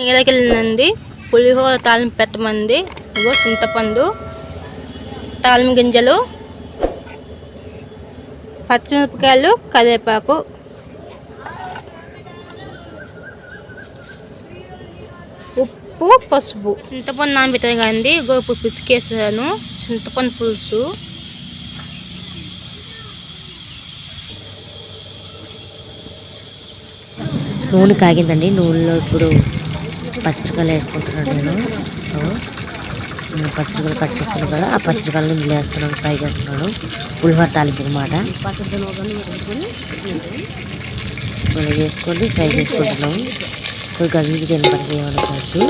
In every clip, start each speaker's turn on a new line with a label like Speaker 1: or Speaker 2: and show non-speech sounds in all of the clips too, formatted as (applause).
Speaker 1: నీలకెళ్ళింది పులిహోర తాలింపు పెట్టమంది. ఇగో చింతపండు తాలిం గింజలు పచ్చిమిరపకాయలు కరివేపాకు. ఉప్పు పసుపు. చింతపండు నానబెట్టాను కదండి. ఇగో ఇప్పుడు పిసికేసాను. చింతపండు పులుసు.
Speaker 2: నూనె కాగిందండి. నూనెలో ఇప్పుడు పచ్చికలు వేసుకుంటున్నాను నేను. పచ్చికలు కట్ చేసుకున్నాను కదా ఆ పచ్చిమిరకాయలు ఇందులో వేస్తున్నాను ఫ్రై చేస్తున్నాను. పులిహోర తాలింపు అనమాట మనం చేసుకొని ఫ్రై చేసుకుంటున్నాము సో గంజి తినపడితే ఏమనుకోవచ్చు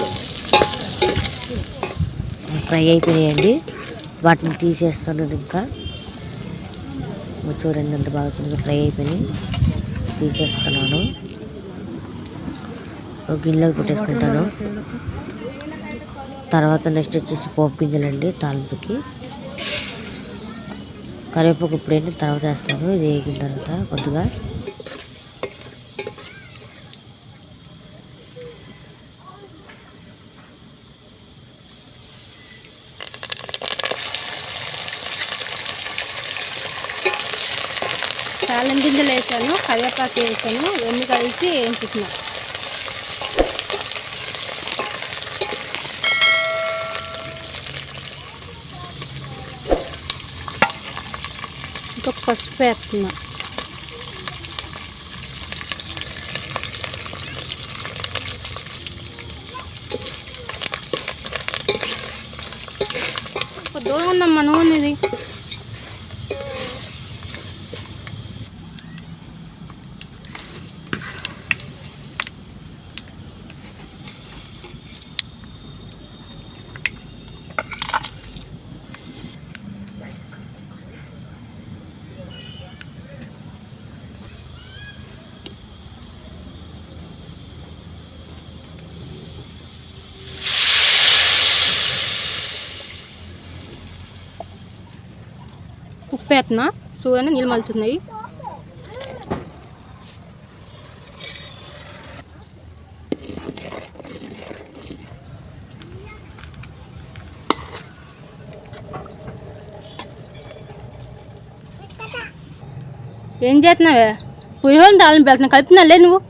Speaker 2: ఫ్రై అయిపోయాయండి వాటిని తీసేస్తున్నాను ఇంకా. చూడండి ఎంత బాగా ఫ్రై అయిపోయి తీసేస్తున్నాను. గిన్నెలోకి పెట్టేసుకుంటాను తర్వాత నెక్స్ట్ వచ్చేసి పోపు గింజలండి తాలింపుకి. కరివేపాకు ఇప్పుడేంటి తర్వాత వేస్తాను. ఇది వేగిన తర్వాత కొద్దిగా.
Speaker 1: తాలింపు గింజలు వేసాను కరివేపాకు వేసాను ఎన్ని కలిసి వేయించుకున్నాను. ఇంకొక పసుపు వేస్తున్నా దూరం ఉందమ్మా వేస్తున్నా. చూడండి నీళ్ళు మలుచున్నాయి. ఏం చేస్తున్నావే? పులిహోర తాళం పెడుతున్నా. కలుపుతున్నాలే నువ్వు.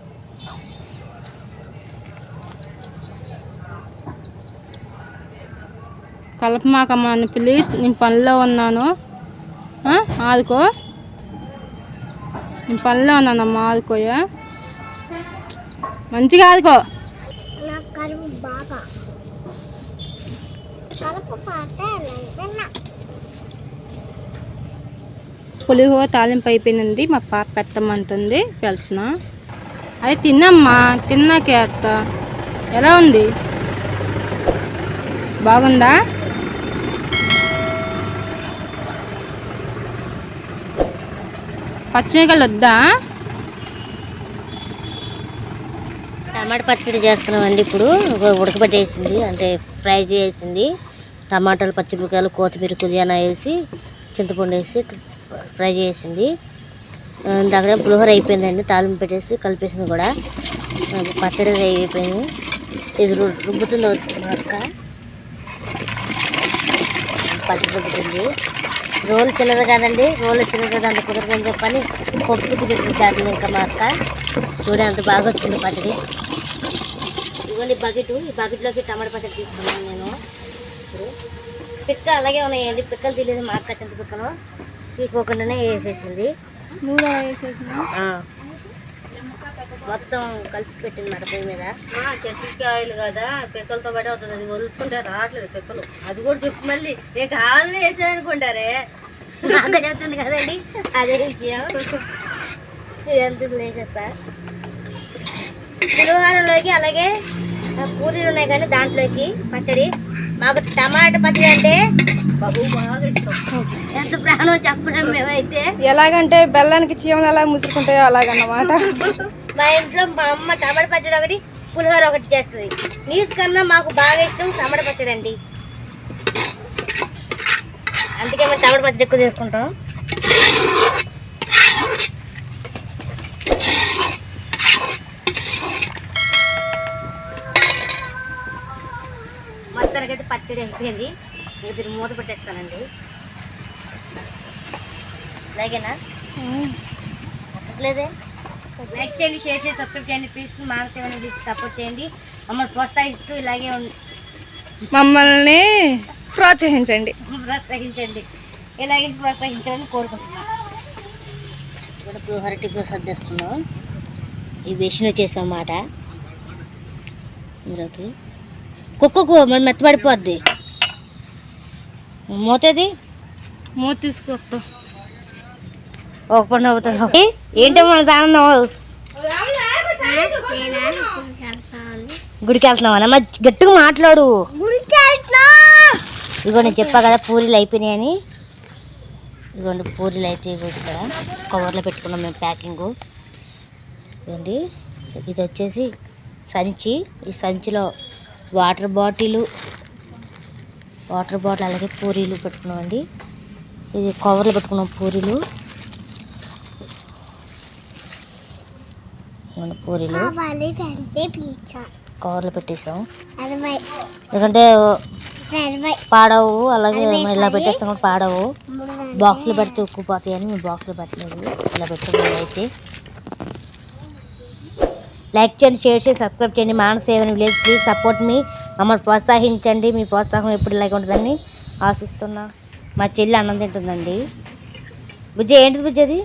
Speaker 1: కలపమాకమ్మా ప్లీజ్ నేను పనిలో ఉన్నాను. ఆదుకో నేను పనిలో ఉన్నానమ్మా ఆదుకోయా మంచిగా ఆదుకో పులిహోర తాలింపు అయిపోయిందండి మా పాప పెట్టమంటుంది వెళ్తున్నా. అది తిన్నమ్మా తిన్నాకే అత్త. ఎలా ఉంది? బాగుందా? పచ్చిమిరకాయలు వద్దా?
Speaker 2: టమాటా పచ్చడి చేస్తున్నామండి ఇప్పుడు. ఉడకబెట్టేసింది అంటే ఫ్రై చేసింది. టమాటాలు పచ్చిమిరకాయలు కొత్తిమీర పుదీనా వేసి చింతపండు వేసి ఫ్రై చేసింది. దగ్గర పులిహోర అయిపోయిందండి. తాలింపు పెట్టేసి కలిపేసింది కూడా. పచ్చడి అయిపోయింది. ఇది రుబ్బుతుంది అక్క. పచ్చడి రుబ్బుతుంది. రోల్ చిన్నది కదండి రోల్ చిన్నది దాంట్లో కుదరదని చెప్పని పప్పుకి చాట్లు ఇంకా మా అక్క చూడే అంత బాగా వచ్చింది పచ్చడి. ఇవ్వండి బకెట్ ఈ బకెట్లోకి టమాటా పచ్చడి తీసుకున్నాను నేను. ఇప్పుడు పిక్క అలాగే ఉన్నాయండి పిక్కలు తెలియదు మా అక్క చింత పిక్కలు తీసుకోకుండానే వేసేసింది.
Speaker 1: నూనె వేసేసిన
Speaker 2: ఆ. మొత్తం కలిపి పెట్టింది మాట పొయ్యి మీద.
Speaker 1: చెట్టుకాయలు కదా పిక్కలతో పాటు అవుతుంది అది వదులుతుంటే రావట్లేదు పిక్కలు. అది కూడా చెప్పు మళ్ళీ. ఇక కావాలని వేసానుకుంటారే
Speaker 2: నాకు చెప్తుంది కదండి. అదే విషయం. ఎంత వేసేస్తా పులిహోరలోకి అలాగే పూరీలు ఉన్నాయి కానీ దాంట్లోకి. పచ్చడి. మాకు టమాటా పచ్చడి అంటే
Speaker 1: బాబు బాగా ఇష్టం.
Speaker 2: ఎంత ప్రాణం చెప్పలేం మేమైతే.
Speaker 1: ఎలాగంటే బెల్లానికి చీమలు ఎలా ముసురుకుంటాయో అలాగన్నమాట. (laughs)
Speaker 2: మా ఇంట్లో మా అమ్మ టమాటా పచ్చడి ఒకటి పులిహోర ఒకటి చేస్తుంది. నీస్ కన్నా మాకు బాగా ఇష్టం టమాటా పచ్చడి అండి. అందుకే మేము టమాటా పచ్చడి ఎక్కువ చేసుకుంటాం.
Speaker 3: మొత్తానికైతే పచ్చడి అయిపోయింది. దీన్ని మూత పెట్టేస్తానండి. అలాగేనా? లేదే? లైక్ చేయండి షేర్ చేయండి సబ్స్క్రైబ్ చేయండి ప్లీజ్ మా చేయండి సపోర్ట్ చేయండి. మమ్మల్ని ప్రోత్సహిస్తూ ఇలాగే ఉం-
Speaker 1: మమ్మల్ని ప్రోత్సహించండి.
Speaker 3: ప్రోత్సహించండి. ఇలాగే ప్రోత్సహించాలని కోరుకుంటున్నాను ఇక్కడ ఇప్పుడు ఇప్పుడు సర్దేస్తున్నాం. ఈ బెషన్ వచ్చేసామాట ఇందులోకి కుక్కకు మరి మెత్తబడిపోద్ది. మూతది?
Speaker 1: మూత తీసుకో
Speaker 3: ఒక పండు అవుతుంది. ఏంటో మన ఆనందం గుడికి వెళ్తున్నావా? మరి గట్టిగా మాట్లాడు.
Speaker 4: గుడికి
Speaker 3: ఇదిగో నేను చెప్పా కదా పూరీలు అయిపోయినాయని ఇదిగోండి పూరీలు అయితే ఇక్కడ కవర్లో పెట్టుకున్నాం మేము ప్యాకింగ్. ఇదండి ఇది వచ్చేసి సంచి. ఈ సంచిలో వాటర్ బాటిల్ వాటర్ బాటిల్ అలాగే పూరీలు పెట్టుకున్నామండి. ఇది కవర్లు పెట్టుకున్నాం పూరీలు. ఇదిగోండి పూరీలు. కవర్లో పెట్టేసాం. ఎందుకంటే పాడవు. అలాగే ఇలా పెట్టేస్తాం కూడా పాడవు. బాక్స్లో పెడితే ఉక్కుపోతాయి అని మేము బాక్స్లో పెట్టలేదు. ఇలా పెట్టుకున్నాం అయితే. లైక్ చేయండి షేర్ చేసి సబ్స్క్రైబ్ చేయండి. మానవ సేవని విలేజ్ ప్లీజ్ సపోర్ట్ మీ. మమ్మల్ని ప్రోత్సహించండి. మీ ప్రోత్సాహం ఎప్పుడు ఇలాగే ఉంటుందని ఆశిస్తున్నా. మా చెల్లి అన్నం తింటుందండి. బుజ్జి ఏంటిది బుజ్జి అది?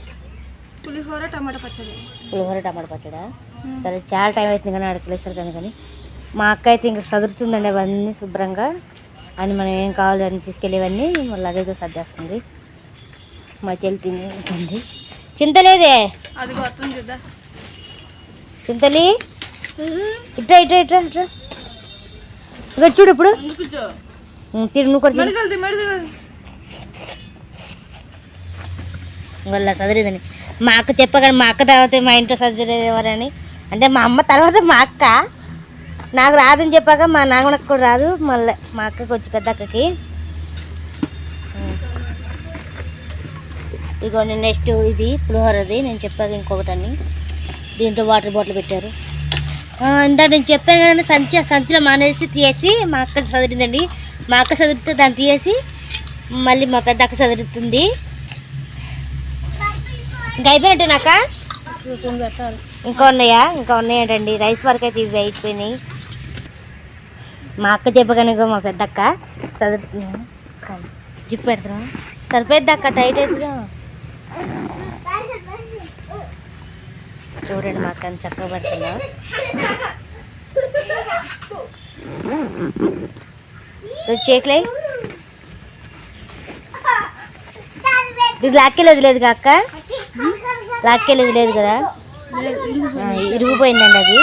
Speaker 1: పులిహోర టమాటా పచ్చడి.
Speaker 3: పులిహోర టమాటా పచ్చడా. సరే చాలా టైం అవుతుంది కానీ అడగలేసారు కానీ కానీ. మా అక్క అయితే ఇంకా చదువుతుందండి అవన్నీ శుభ్రంగా. అని మనం ఏం కావాలి అని తీసుకెళ్ళేవన్నీ మన లగేజ్లో సర్దేస్తుంది మా చెల్లి తింటుంది చింతలేదే? చింతలి? ఇట్రా ఇట్రా ఇట్రా ఇట్రా. ఇక్కడ చూడు ఇప్పుడు. తిరు నువ్వు కూడా చదివేదని మా అక్క చెప్పగానే మా అక్క తర్వాత మా ఇంట్లో సర్జరీ ఎవరని. అంటే మా అమ్మ తర్వాత మా అక్క. నాకు రాదని చెప్పాక మా నాగనకు కూడా రాదు మళ్ళీ మా అక్కకి వచ్చి పెద్ద అక్కకి. ఇదిగోండి నెక్స్ట్ ఇది పులిహోరది నేను చెప్పాక ఇంకొకటని. దీంట్లో వాటర్ బాటిల్ పెట్టారు. ఇందా నేను చెప్పాను కదండి సంచి సంచిలో మానేసి తీసి మా అక్క చదివిందండి. మా అక్క చదివితే దాన్ని తీసి మళ్ళీ మా పెద్ద అక్క చదువుతుంది. ఇంకా అయిపోయినట్టు నాక
Speaker 1: పెట్టాలి
Speaker 3: ఇంకా ఉన్నాయా? ఇంకా ఉన్నాయంటండి. రైస్ వరకు అయితే ఇవి అయిపోయినాయి. మా అక్క చెప్పగానే మా పెద్ద అక్క చదువుతున్నా జిప్ సరిపోద్ది అక్క? టైట్ అవుతుందా చూడండి మా అక్కని చక్కగా పెడుతున్నా చేకలే ఇది లాక్కెళ్ళేది లేదు అక్క? లాక్కెళ్ళేది లేదు కదా? ఇరిగిపోయిందండి అది.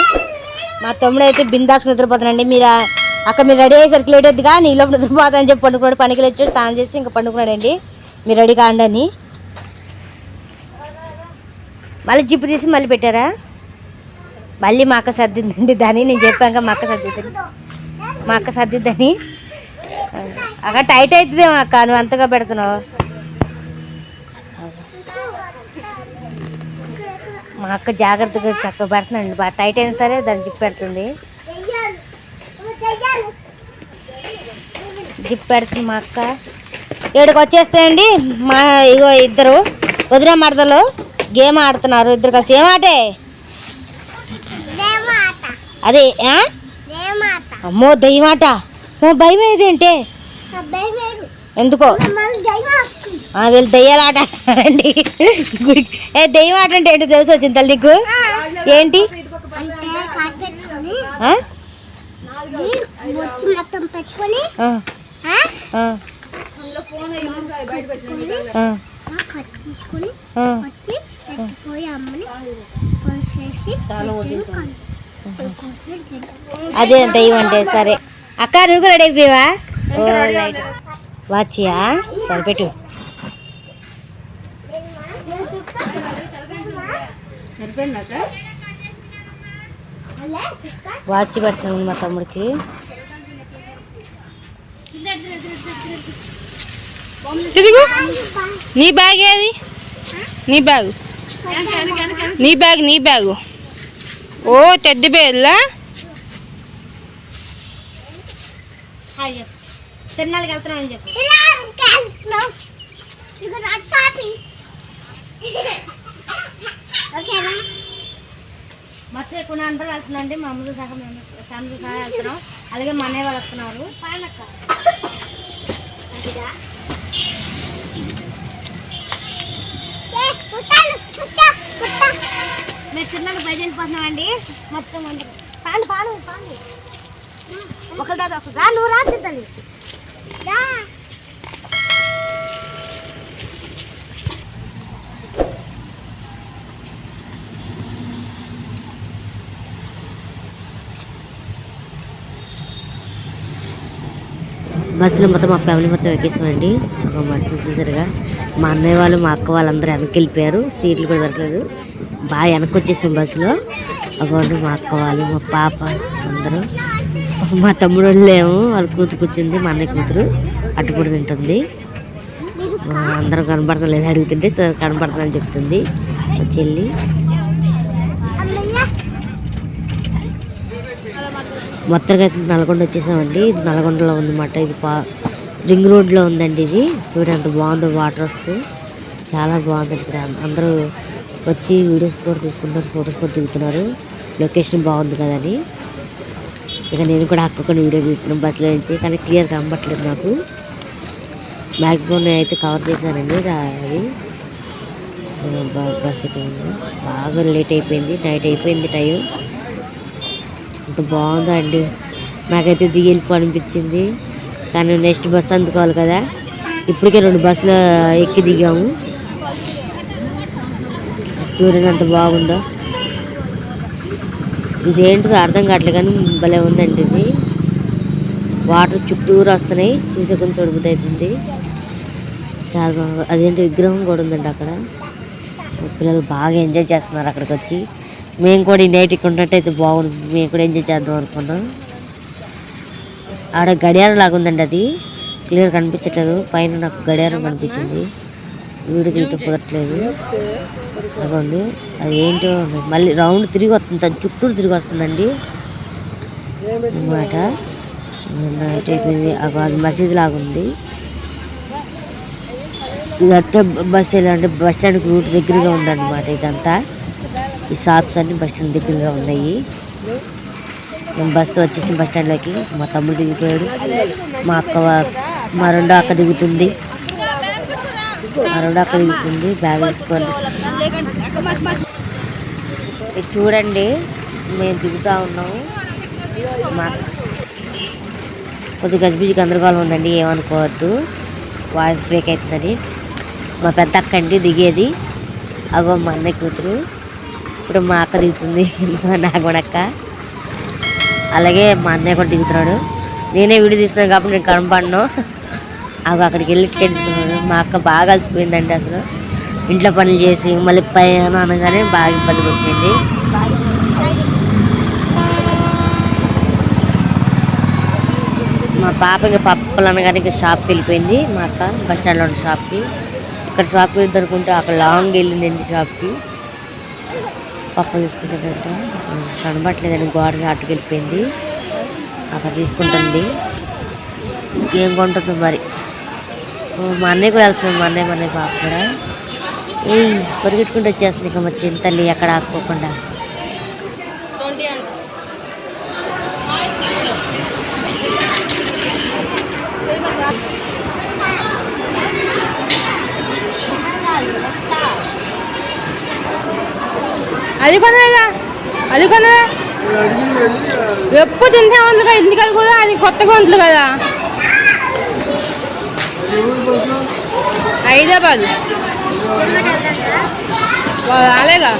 Speaker 3: మా తమ్ముడు అయితే బిందాస్ నిద్రపోతానండి మీరు అక్కడ అక్క మీరు రెడీ అయ్యేసరికి లేట్ అవుతుందిగా నీ లోపల నిద్రపోతా అని చెప్పి పండుకున్నాడు. పనికి వచ్చి స్నానం చేసి ఇంకా పండుకున్నాడండి. మీరు రెడీ కాండి అని. మళ్ళీ జిప్పు తీసి మళ్ళీ పెట్టారా? మళ్ళీ మా అక్క సర్దిద్దండి దాన్ని. నేను చెప్పాక మా అక్క సర్దిద్దని మా అక్క సర్దిద్దని. అక్క టైట్ అవుతుందేమో అక్క నువ్వు అంతగా పెడుతున్నావు. మా అక్క జాగ్రత్తగా చక్కగా పెడుతుందండి బాగా టైట్ అయినా సరే దాన్ని జిప్ పెడుతుంది. జిప్ పెడుతుంది మా అక్క. ఇక్కడికి వచ్చేస్తాయండి మా ఇగో ఇద్దరు వదిన మడతలు గేమ్ ఆడుతున్నారు. ఇద్దరు కలిసి ఏం ఆటే?
Speaker 4: దేమాట
Speaker 3: అదే అమ్మో దయ్యమాట. భయం ఏదేంటే
Speaker 4: వేరు
Speaker 3: ఎందుకో? వీళ్ళు దయ్యాల ఆట ఆడారండి గుడికి ఏ దయ్యం ఆట అంటే ఏంటో తెలిసి వచ్చింది తల్లి నీకు? ఏంటి? అదే దయ్యం అంటే సరే. అక్క నువ్వు కూడా రెడీ అయిపోయావా? ఓ, రైట్. వాచియా సరే
Speaker 1: సరిపోయిందాక
Speaker 3: వాచ్ పెడుతున్నాను మా తమ్ముడికి.
Speaker 1: తిరుగు నీ బ్యాగ్ ఏది నీ బ్యాగ్. నీ బ్యాగ్ నీ బ్యాగు. ఓ తెడ్డి బేర్లా?
Speaker 2: హాయ్ చెప్పు. తిరునాళ్ళకి వెళ్తున్నామని చెప్పు
Speaker 4: ఇలా వెళ్తున్నాం ఇక నా పాపి ఓకేనా
Speaker 2: మొత్తం ఎక్కువ అందరూ వెళ్తున్నాండి మా అమ్మతో సహా మేము ఫ్యామిలీ సహా వెళ్తున్నాం అలాగే మా అన్నయ్య వాళ్ళు వస్తున్నారు. మేము తిరునాళ్ళకి బయట వెళ్ళిపోతున్నామండి. మొత్తం అందరూ. పాలు పాలు పాలు. ఒకరి తర్వాత ఒకరు రా నువ్వు రా తింటాను బస్సులో మొత్తం మా ఫ్యామిలీ మొత్తం ఎక్కేసామండి. ఒక బస్సు చూసారుగా. మా అన్నయ్య వాళ్ళు మా అక్క వాళ్ళందరూ వెనక్కి వెళ్ళిపోయారు. సీట్లు కూడా దొరకలేదు. బాగా వెనక్కి వచ్చేసాం బస్సులో. అక్కడ మా అక్క వాళ్ళు మా పాప అందరూ. మా తమ్ముడు వాళ్ళు ఏమో వాళ్ళ కూతురు కూర్చుంది మా అన్నయ్య కూతురు. అటు కూడా అందరూ కనబడతలేదు. అడుగుతుంటే కనబడుతుందని చెప్తుంది. చెల్లి మొత్తంగా అయితే నల్గొండ వచ్చేసామండి. ఇది నల్గొండలో ఉందన్నమాట ఇది పా రింగ్ రోడ్లో ఉందండి ఇది. చూడండి ఎంత బాగుందో వాటర్ వస్తూ. చాలా బాగుందండి ఇక్కడ. అందరూ వచ్చి వీడియోస్ కూడా తీసుకుంటున్నారు ఫొటోస్ కూడా దిగుతున్నారు. లొకేషన్ బాగుంది కదని ఇక నేను కూడా అక్కకొని వీడియో తీస్తున్నాను బస్సులో నుంచి. కానీ క్లియర్ కనబట్టలేదు నాకు. మ్యాక్సిమం నేను అయితే కవర్ చేశానండి. రా- అది. బస్సు బస్ బాగా లేట్ అయిపోయింది. నైట్ అయిపోయింది టైం. అంత బాగుందండి. నాకైతే దిగి వెళ్ళిపోవాలనిపించింది కానీ నెక్స్ట్ బస్సు అందుకోవాలి కదా. ఇప్పటికే రెండు బస్సులు ఎక్కి దిగాము. చూడండి అంత బాగుందో. ఇదేంటిదో అర్థం కావట్లేదు కానీ భలే ఉందండి ఇది. వాటర్ చుట్టూరు వస్తున్నాయి. చూసే కొంచెం తొడుగుతూ చాలా బాగా అదేంటి విగ్రహం కూడా ఉందండి అక్కడ. పిల్లలు బాగా ఎంజాయ్ చేస్తున్నారు అక్కడికి వచ్చి. మేము కూడా ఈ నైట్ ఇక్కడ ఉన్నట్టయితే బాగుంది. మేము కూడా ఎంజాయ్ చేద్దాం అనుకున్నాం. ఆడ గడియారం లాగా ఉందండి అది. క్లియర్ కనిపించట్లేదు. పైన నాకు గడియారం కనిపించింది. వీడియో తీయటం కుదరట్లేదు. అవ్వండి అది ఏంటో మళ్ళీ రౌండ్ తిరిగి వస్తుంది. దాని చుట్టూరు తిరిగి వస్తుందండి. అన్నమాట. నైట్ అయిపోయింది. అది మసీద్ లాగా ఉంది. ఇదంతా బస్సు ఎలా అంటే బస్ స్టాండ్ రూట్ దగ్గరగా ఉందన్నమాట ఇదంతా. ఈ షాప్స్ అన్ని బస్ స్టాండ్ దగ్గరగా ఉన్నాయి. మేము బస్తో వచ్చేసిన బస్ స్టాండ్లోకి మా తమ్ముడు దిగిపోయాడు. మా అక్క మా రెండో అక్క దిగుతుంది. మా రెండో అక్క దిగుతుంది. బ్యాగ్ వేసుకొని. ఇది చూడండి మేము దిగుతా ఉన్నాము. మా కొద్దిగా గజిబిజి గందరగోళం ఉందండి ఏమనుకోవద్దు. వాయిస్ బ్రేక్ అవుతుందని. మా పెద్ద అక్క అండి దిగేది. అగో మా అన్నయ్య కూతురు. ఇప్పుడు మా అక్క దిగుతుంది మా నాగమణక్క. అలాగే మా అన్నయ్య కూడా దిగుతున్నాడు. నేనే వీడియో తీసినాను కాబట్టి నేను కనపడను అవి అక్కడికి వెళ్ళి కెళ్తున్నాడు మా అక్క బాగా అలసిపోయిందండి అసలు. ఇంట్లో పనులు చేసి మళ్ళీ పైన అనగానే బాగా ఇబ్బంది పడిపోయింది. మా పాప ఇంకా పప్పులు అనగానే ఇంకా షాప్కి వెళ్ళిపోయింది. మా అక్క బస్ స్టాండ్లో ఉన్న షాప్కి. ఇక్కడ షాప్కి వెళ్తే అక్కడ లాంగ్ వెళ్ళిందండి షాప్కి. పప్పులు తీసుకుంటుందంట కనబట్టలేదండి గోడ అటుకెళ్ళిపోయింది అక్కడ తీసుకుంటుంది. ఏం కొంటుందో మరి? మా అన్నయ్య కూడా వెళ్తున్నాం మా అన్నయ్య మా అన్నయ్య పాప కూడా. ఏ పరిగెట్టుకుంటూ వచ్చేస్తుంది ఇంకా మా చిన్న తల్లి ఎక్కడ ఆపుకోకుండా.
Speaker 1: అది కొనలేదా? అది కొనలే? ఎప్పుడు తింటే కదా ఇంటికాడ కూడా అది కొత్తగా ఉంటుంది కదా. హైదరాబాద్. రాలేగా?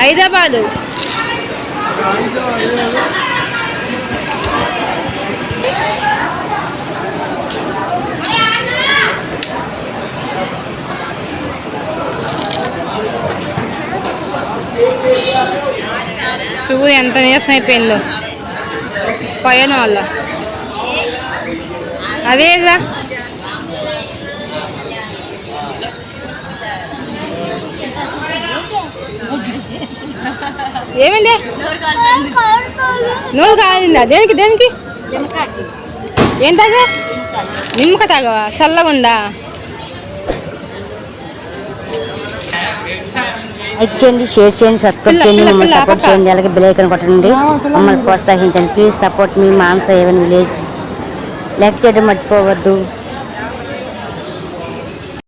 Speaker 1: హైదరాబాద్. సుగు ఎంత నీరసం అయిపోయిందో. పైన వల్ల అదేగా ఏమండి నోరు కాలిందా? దేనికి దేనికి? ఏం తాగా నిమ్మక తాగవా? చల్లగా ఉందా
Speaker 5: లైక్ చేయండి షేర్ చేయండి సబ్స్క్రైబ్ చేయండి మమ్మల్ని సపోర్ట్. చేయండి. అలాగే బెల్ ఐకాన్ కొట్టండి. మమ్మల్ని ప్రోత్సహించండి. ప్లీజ్ సపోర్ట్ మీ మాన్స ఏవన్ విలేజ్ లైక్ చేయడం మర్చిపోవద్దు.